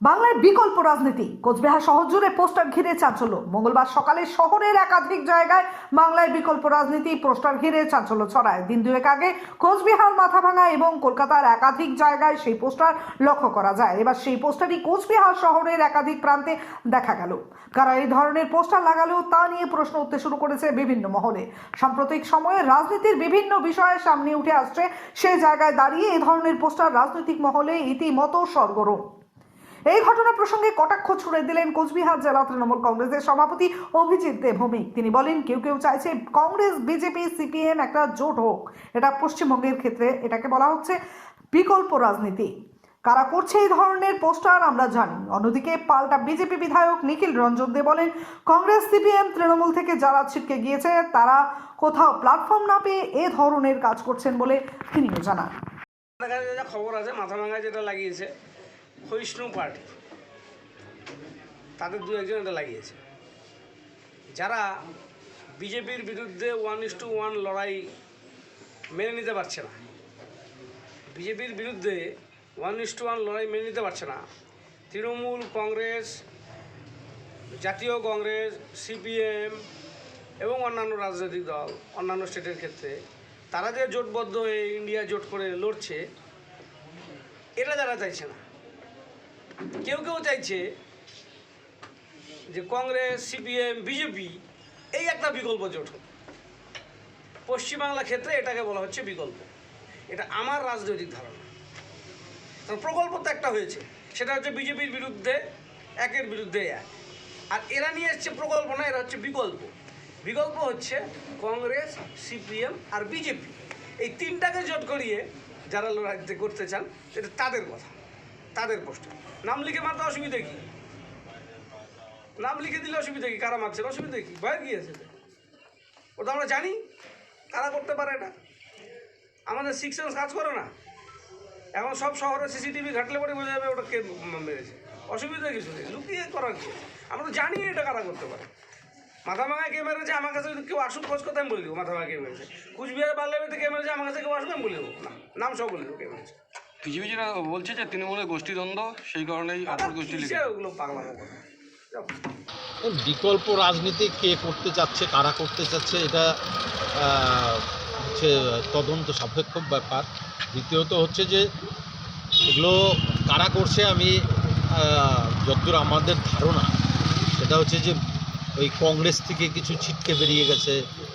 বাংলায় বিকল্প রাজনীতি। কোচবিহার শহর জুড়ে পোস্টার ঘিরে চাঞ্চল্য। মঙ্গলবার সকালে শহরের একাধিক জায়গায় বাংলায় বিকল্প রাজনীতি পোস্টার ঘিরে চাঞ্চল্য ছড়ায়। দিন দুয়েক আগে কোচবিহার মাথাভাঙা এবং কলকাতার একাধিক জায়গায় সেই পোস্টার লক্ষ্য করা যায়। এবার সেই পোস্টারই কোচবিহার শহরের একাধিক প্রান্তে দেখা গেল। কারা এই ধরনের পোস্টার লাগালেও তা নিয়ে প্রশ্ন উঠতে শুরু করেছে বিভিন্ন মহলে। সাম্প্রতিক সময়ে রাজনীতির বিভিন্ন বিষয়ে সামনে উঠে আসছে। সেই জায়গায় দাঁড়িয়ে এই ধরনের পোস্টার রাজনৈতিক মহলে ইতিমতো সরগরম। এই ঘটনা প্রসঙ্গে কটাক্ষ ছুড়ে দিলেন কোচবিহার জেলা তৃণমূল কংগ্রেসের সভাপতি অভিজিৎ দেবভৌমিক তিনি বলেন, কেউ কেউ চাইছে কংগ্রেস, বিজেপি, সিপিএম একটা জোট হোক। এটা পশ্চিমবঙ্গের ক্ষেত্রে এটাকে বলা হচ্ছে বিকল্প রাজনীতি। কারা করছে এই ধরনের পোস্টার আমরা জানি। অন্যদিকে পাল্টা বিজেপি বিধায়ক নিখিল রঞ্জন দে বলেন, কংগ্রেস, সিপিএম তৃণমূল থেকে যারা ছিটকে গিয়েছে, তারা কোথাও প্ল্যাটফর্ম না পেয়ে এ ধরনের কাজ করছেন বলে তিনিও জানান। খবর আছে, মাথা ভাঙা যেটা লাগিয়েছে ক্ষয়িষ্ণু পার্টি। তাদের দু একজন এটা লাগিয়েছে। যারা বিজেপির বিরুদ্ধে ওয়ান ইস টু ওয়ান লড়াই মেনে নিতে পারছে না, বিজেপির বিরুদ্ধে ওয়ান ইস টু ওয়ান লড়াই মেনে নিতে পারছে না, তৃণমূল কংগ্রেস, জাতীয় কংগ্রেস সিপিএম এবং অন্যান্য রাজনৈতিক দল, অন্যান্য স্টেটের ক্ষেত্রে, তারা যে জোটবদ্ধ হয়ে ইন্ডিয়া জোট করে লড়ছে, এটা যারা চাইছে না। কেউ কেউ চাইছে যে কংগ্রেস, সিপিএম, বিজেপি, এই একটা বিকল্প জোট পশ্চিমবাংলা ক্ষেত্রে এটাকে বলা হচ্ছে বিকল্প। এটা আমার রাজনৈতিক ধারণা। কারণ প্রকল্প তো একটা হয়েছে, সেটা হচ্ছে বিজেপির বিরুদ্ধে, একের বিরুদ্ধে এক। আর এরা নিয়ে এসছে প্রকল্প না, এরা হচ্ছে বিকল্প। বিকল্প হচ্ছে কংগ্রেস, সিপিএম আর বিজেপি। এই তিনটাকে জোট করিয়ে যারা লড়াইতে করতে চান এটা তাদের কথা। তাদের প্রশ্ন নাম লিখে মারতে অসুবিধা কি? নাম লিখে দিলে অসুবিধা কি? কারা মারছেন অসুবিধা কি? ভয় কি আছে? ওটা আমরা জানি কারা করতে পারে এটা আমাদের সিক্স কাজ করে না। এখন সব শহরে সিসিটিভি ঘাটলে পরে বোঝা যাবে ওটা কে মেরেছে। অসুবিধা কিছু নেই। লুকিয়ে করার কি? আমরা তো জানি এটা কারা করতে পারে। মাথা ভাঙা কে মেরেছে? আমার কাছে কেউ আসুক খোঁজ কথা আমি বলে দেবো মাথা ভাঙা কে মেরেছে। কুচবিহার পার্লামেন্টে কে মেরেছে? আমার কাছে কেউ আসুক, আমি বলে দেবো। না, নাম সব বলে দেবো কে মেরেছে। কিছু কিছু বলছে যে তৃণমূলের গোষ্ঠীদ্বন্দ্ব সেই কারণেই অপর গোষ্ঠী ওগুলো পাগলা বিকল্প রাজনীতি কে করতে চাচ্ছে কারা করতে চাচ্ছে এটা হচ্ছে তদন্ত সাপেক্ষ ব্যাপার। দ্বিতীয়ত হচ্ছে যে এগুলো কারা করছে আমি যতদূর আমাদের ধারণা সেটা হচ্ছে যে ওই কংগ্রেস থেকে কিছু ছিটকে বেরিয়ে গেছে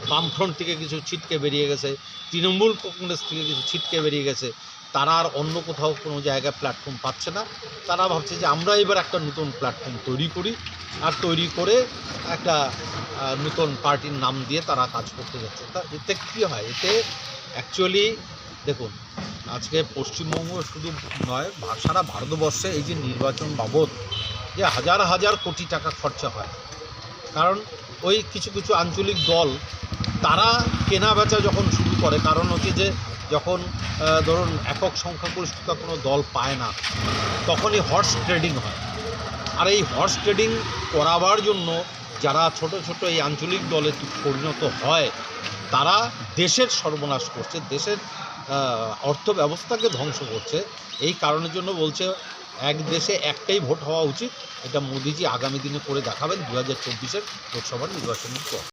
বামফ্রন্ট থেকে কিছু ছিটকে বেরিয়ে গেছে তৃণমূল কংগ্রেস থেকে কিছু ছিটকে বেরিয়ে গেছে তারা আর অন্য কোথাও কোনো জায়গায় প্ল্যাটফর্ম পাচ্ছে না। তারা ভাবছে যে আমরা এবার একটা নতুন প্ল্যাটফর্ম তৈরি করি আর তৈরি করে একটা নতুন পার্টির নাম দিয়ে তারা কাজ করতে যাচ্ছে। তা এতে কী হয়? এতে অ্যাকচুয়ালি দেখুন, আজকে পশ্চিমবঙ্গ শুধু নয় সারা ভারতবর্ষে এই যে নির্বাচন বাবদ যে হাজার হাজার কোটি টাকা খরচা হয়। কারণ ওই কিছু কিছু আঞ্চলিক দল, তারা কেনা বেচা যখন শুরু করে, কারণ হচ্ছে যে যখন ধরুন একক সংখ্যাগরিষ্ঠতা কোনো দল পায় না, তখনই হর্স ট্রেডিং হয়। আর এই হর্স ট্রেডিং করাবার জন্য যারা ছোট ছোট এই আঞ্চলিক দলে পরিণত হয়, তারা দেশের সর্বনাশ করছে, দেশের অর্থ ব্যবস্থাকে ধ্বংস করছে। এই কারণের জন্য বলছে, এক দেশে একটাই ভোট হওয়া উচিত। এটা মোদিজি আগামী দিনে করে দেখাবেন দু হাজার চব্বিশের লোকসভার নির্বাচনের পর।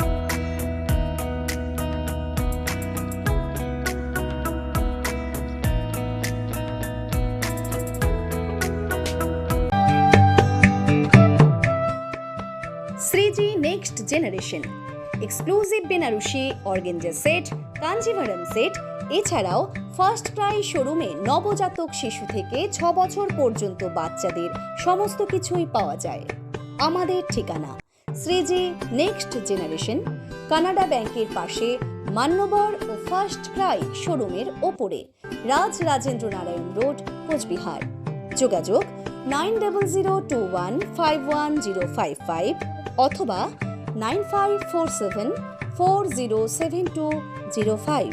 Shreeji next generation exclusive Banarasi organza set Kanjivaram set এছাড়াও ফার্স্ট ক্রাই শোরুমে নবজাতক শিশু থেকে ছ বছর পর্যন্ত বাচ্চাদের সমস্ত কিছুই পাওয়া যায়। আমাদের ঠিকানা শ্রীজি নেক্সট জেনারেশন কানাডা ব্যাংকের পাশে মান্যবর ও ফার্স্ট ক্রাই শোরুমের ওপরে, রাজ রাজেন্দ্র নারায়ণ রোড, কোচবিহার। যোগাযোগ nine double zero two one five one zero five five অথবা nine five four seven four zero seven two zero five.